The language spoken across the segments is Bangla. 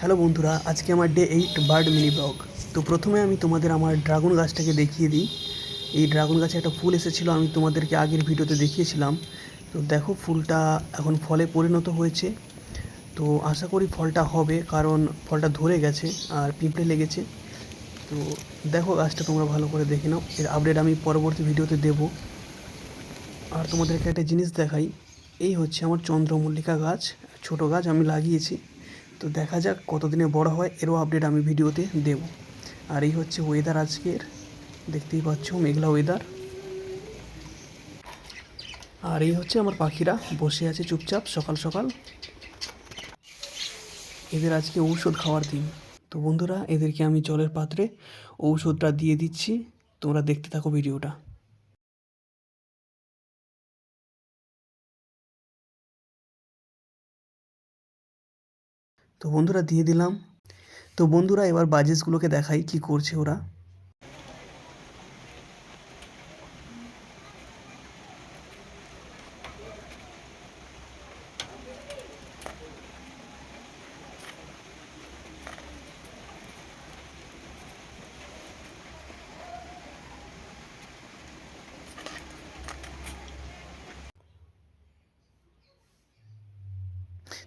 হ্যালো বন্ধুরা, আজকে আমার day eight bird mini blog তো প্রথমে আমি তোমাদের আমার ড্রাগন গাছটাকে দেখিয়ে দিই। এই ড্রাগন গাছে একটা ফুল এসেছিল, আমি তোমাদেরকে আগের ভিডিওতে দেখিয়েছিলাম। তো দেখো, ফুলটা এখন ফলে পরিণত হয়েছে। তো আশা করি ফলটা হবে, কারণ ফলটা ধরে গেছে আর পিঁপড়ে লেগেছে। তো দেখো, গাছটা তোমরা ভালো করে দেখে নাও। এর আপডেট আমি পরবর্তী ভিডিওতে দেবো। আর তোমাদেরকে একটা জিনিস দেখাই, এই হচ্ছে আমার চন্দ্রমল্লিকা গাছ, ছোট গাছ আমি লাগিয়েছি। তো দেখা যাক কতদিনে বড় হয়, এরও আপডেট আমি ভিডিওতে দেব। আর এই হচ্ছে ওয়েদার আজকের। দেখতেই পাচ্ছ মেঘলা ওয়েদার আর এই হচ্ছে আমার পাখিরা বসে আছে চুপচাপ সকাল সকাল। এদের আজকে ঔষধ খাওয়ার দিন। তো বন্ধুরা, এদেরকে আমি জলের পাত্রে ঔষধটা দিয়ে দিচ্ছি। তোমরা দেখতে থাকো ভিডিওটা। তো বন্ধুরা দিয়ে দিলাম। তো বন্ধুরা এবার বাজেসগুলোকে দেখাই কি করছে ওরা।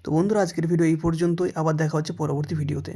তো বন্ধুরা আজকের ভিডিও এই পর্যন্তই। আবার দেখা হচ্ছে পরবর্তী ভিডিওতে